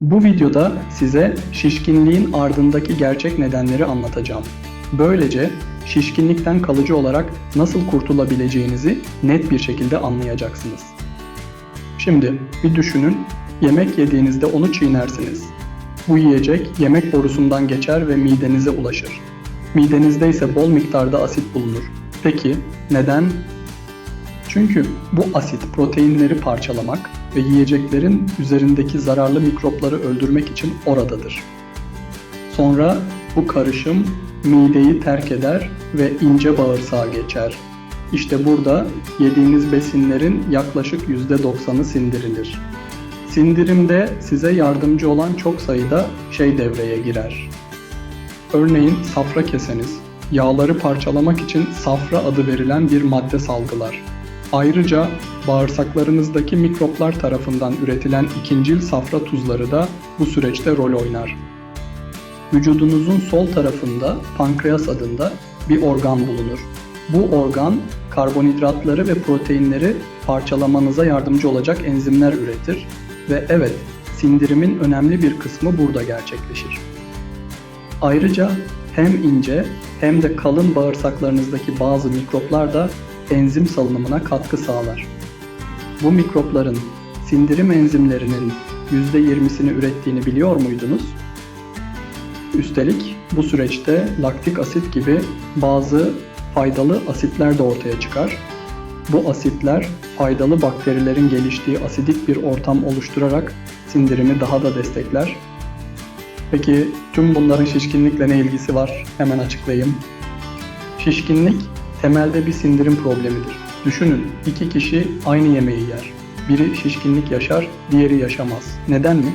Bu videoda size şişkinliğin ardındaki gerçek nedenleri anlatacağım. Böylece şişkinlikten kalıcı olarak nasıl kurtulabileceğinizi net bir şekilde anlayacaksınız. Şimdi bir düşünün, yemek yediğinizde onu çiğnersiniz. Bu yiyecek yemek borusundan geçer ve midenize ulaşır. Midenizde ise bol miktarda asit bulunur. Peki neden? Çünkü bu asit proteinleri parçalamak ve yiyeceklerin üzerindeki zararlı mikropları öldürmek için oradadır. Sonra bu karışım mideyi terk eder ve ince bağırsağa geçer. İşte burada yediğiniz besinlerin yaklaşık %90'ı sindirilir. Sindirimde size yardımcı olan çok sayıda şey devreye girer. Örneğin safra keseniz, yağları parçalamak için safra adı verilen bir madde salgılar. Ayrıca bağırsaklarınızdaki mikroplar tarafından üretilen ikincil safra tuzları da bu süreçte rol oynar. Vücudunuzun sol tarafında pankreas adında bir organ bulunur. Bu organ karbonhidratları ve proteinleri parçalamanıza yardımcı olacak enzimler üretir ve evet sindirimin önemli bir kısmı burada gerçekleşir. Ayrıca hem ince hem de kalın bağırsaklarınızdaki bazı mikroplar da enzim salınımına katkı sağlar. Bu mikropların sindirim enzimlerinin %20'sini ürettiğini biliyor muydunuz? Üstelik bu süreçte laktik asit gibi bazı faydalı asitler de ortaya çıkar. Bu asitler faydalı bakterilerin geliştiği asidik bir ortam oluşturarak sindirimi daha da destekler. Peki tüm bunların şişkinlikle ne ilgisi var? Hemen açıklayayım. Şişkinlik temelde bir sindirim problemidir. Düşünün iki kişi aynı yemeği yer. Biri şişkinlik yaşar, diğeri yaşamaz. Neden mi?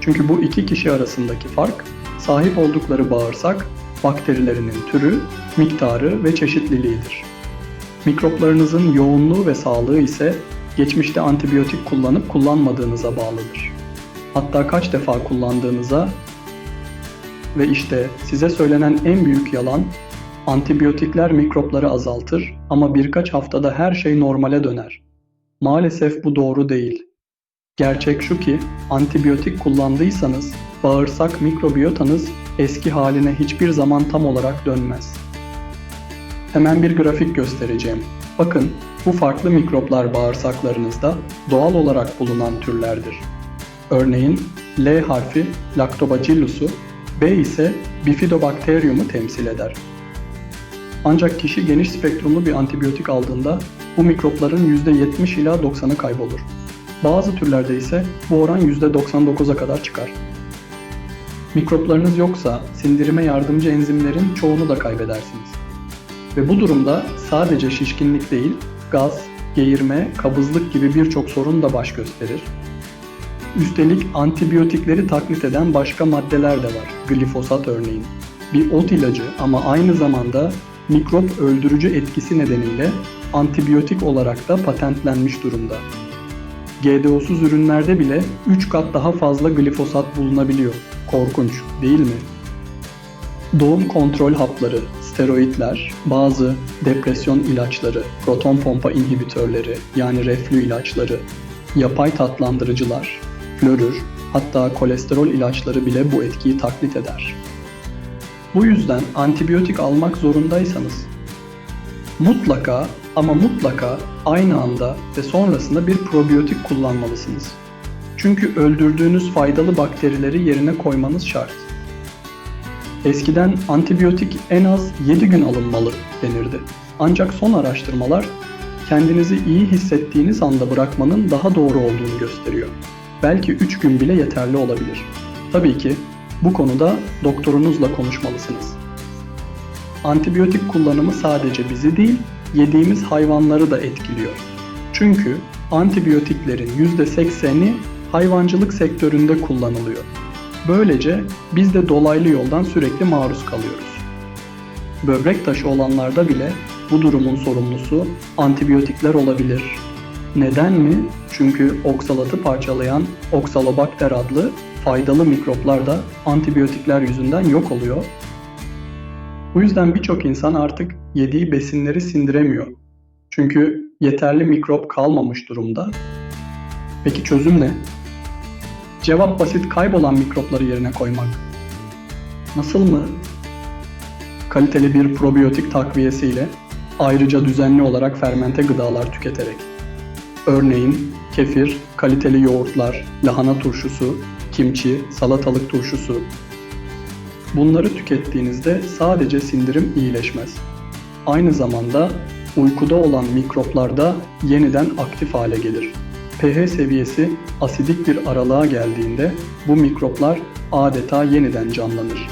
Çünkü bu iki kişi arasındaki fark sahip oldukları bağırsak, bakterilerinin türü, miktarı ve çeşitliliğidir. Mikroplarınızın yoğunluğu ve sağlığı ise geçmişte antibiyotik kullanıp kullanmadığınıza bağlıdır. Hatta kaç defa kullandığınıza ve işte size söylenen en büyük yalan antibiyotikler mikropları azaltır ama birkaç haftada her şey normale döner. Maalesef bu doğru değil. Gerçek şu ki antibiyotik kullandıysanız bağırsak mikrobiyotanız eski haline hiçbir zaman tam olarak dönmez. Hemen bir grafik göstereceğim. Bakın bu farklı mikroplar bağırsaklarınızda doğal olarak bulunan türlerdir. Örneğin L harfi Lactobacillus'u, B ise Bifidobacterium'u temsil eder. Ancak kişi geniş spektrumlu bir antibiyotik aldığında bu mikropların %70 ila 90'ı kaybolur. Bazı türlerde ise bu oran %99'a kadar çıkar. Mikroplarınız yoksa sindirime yardımcı enzimlerin çoğunu da kaybedersiniz. Ve bu durumda sadece şişkinlik değil, gaz, geğirme, kabızlık gibi birçok sorun da baş gösterir. Üstelik antibiyotikleri taklit eden başka maddeler de var. Glifosat örneğin. Bir ot ilacı ama aynı zamanda mikrop öldürücü etkisi nedeniyle antibiyotik olarak da patentlenmiş durumda. GDO'suz ürünlerde bile 3 kat daha fazla glifosat bulunabiliyor. Korkunç, değil mi? Doğum kontrol hapları, steroidler, bazı depresyon ilaçları, proton pompa inhibitörleri yani reflü ilaçları, yapay tatlandırıcılar, florür, hatta kolesterol ilaçları bile bu etkiyi taklit eder. Bu yüzden antibiyotik almak zorundaysanız mutlaka ama mutlaka aynı anda ve sonrasında bir probiyotik kullanmalısınız. Çünkü öldürdüğünüz faydalı bakterileri yerine koymanız şart. Eskiden antibiyotik en az 7 gün alınmalı denirdi. Ancak son araştırmalar kendinizi iyi hissettiğiniz anda bırakmanın daha doğru olduğunu gösteriyor. Belki 3 gün bile yeterli olabilir. Tabii ki bu konuda doktorunuzla konuşmalısınız. Antibiyotik kullanımı sadece bizi değil, yediğimiz hayvanları da etkiliyor. Çünkü antibiyotiklerin %80'i hayvancılık sektöründe kullanılıyor. Böylece biz de dolaylı yoldan sürekli maruz kalıyoruz. Böbrek taşı olanlarda bile bu durumun sorumlusu antibiyotikler olabilir. Neden mi? Çünkü oksalatı parçalayan oksalobakter adlı faydalı mikroplar da antibiyotikler yüzünden yok oluyor. Bu yüzden birçok insan artık yediği besinleri sindiremiyor. Çünkü yeterli mikrop kalmamış durumda. Peki çözüm ne? Cevap basit kaybolan mikropları yerine koymak. Nasıl mı? Kaliteli bir probiyotik takviyesiyle ayrıca düzenli olarak fermente gıdalar tüketerek. Örneğin kefir, kaliteli yoğurtlar, lahana turşusu, kimçi, salatalık turşusu. Bunları tükettiğinizde sadece sindirim iyileşmez. Aynı zamanda uykuda olan mikroplar da yeniden aktif hale gelir. pH seviyesi asidik bir aralığa geldiğinde bu mikroplar adeta yeniden canlanır.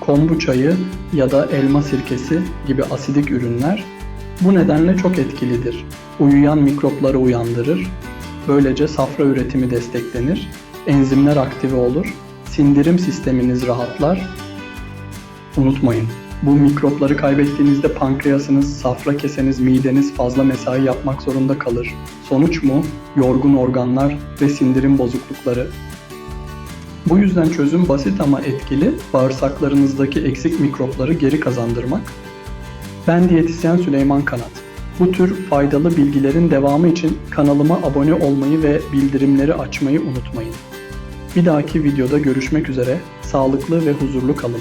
Kombu çayı ya da elma sirkesi gibi asidik ürünler bu nedenle çok etkilidir. Uyuyan mikropları uyandırır, böylece safra üretimi desteklenir, enzimler aktive olur, sindirim sisteminiz rahatlar. Unutmayın, bu mikropları kaybettiğinizde pankreasınız, safra keseniz, mideniz fazla mesai yapmak zorunda kalır. Sonuç mu? Yorgun organlar ve sindirim bozuklukları. Bu yüzden çözüm basit ama etkili, bağırsaklarınızdaki eksik mikropları geri kazandırmak. Ben diyetisyen Süleyman Kanat. Bu tür faydalı bilgilerin devamı için kanalıma abone olmayı ve bildirimleri açmayı unutmayın. Bir dahaki videoda görüşmek üzere, sağlıklı ve huzurlu kalın.